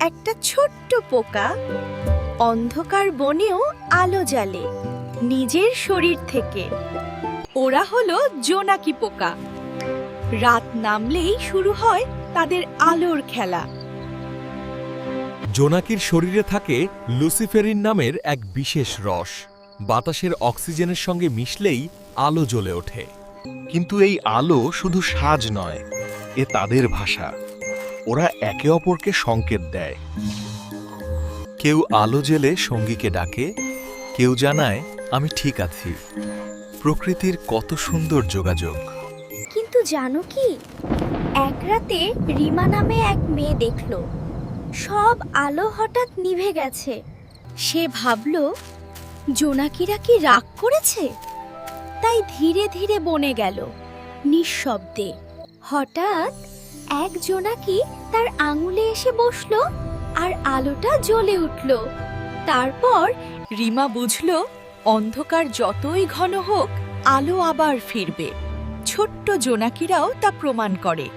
একটা ছোট্ট পোকা অন্ধকার বনেও আলো জ্বালে নিজের শরীর থেকে। ওরা হলো জোনাকি পোকা। রাত নামলেই শুরু হয় তাদের আলোর খেলা। জোনাকির শরীরে থাকে লুসিফেরিন নামের এক বিশেষ রস। বাতাসের অক্সিজেনের সঙ্গে মিশলেই আলো জ্বলে ওঠে। কিন্তু এই আলো শুধু সাজ নয় এ তাদের ভাষা। ওরা একে অপরকে সংকেত দেয়। কেউ আলো জেলে সঙ্গীকে ডাকে, কেউ জানায়, আমি ঠিক আছি। প্রকৃতির কত সুন্দর যোগাযোগ। কিন্তু জানো কি? এক রাতে রিমা নামে এক মেয়ে দেখল। সব আলো হঠাৎ নিভে গেছে। সে ভাবল, জোনাকিরা কি রাগ করেছে? তাই ধীরে ধীরে বনে গেল, নিঃশব্দে। হঠাৎ এক জোনাকি তার আঙুলে এসে বসল আর আলোটা জ্বলে উঠল। তারপর রিমা বুঝল, অন্ধকার যতই ঘন হোক, আলো আবার ফিরবে। ছোট্ট জোনাকিরাও তা প্রমাণ করে।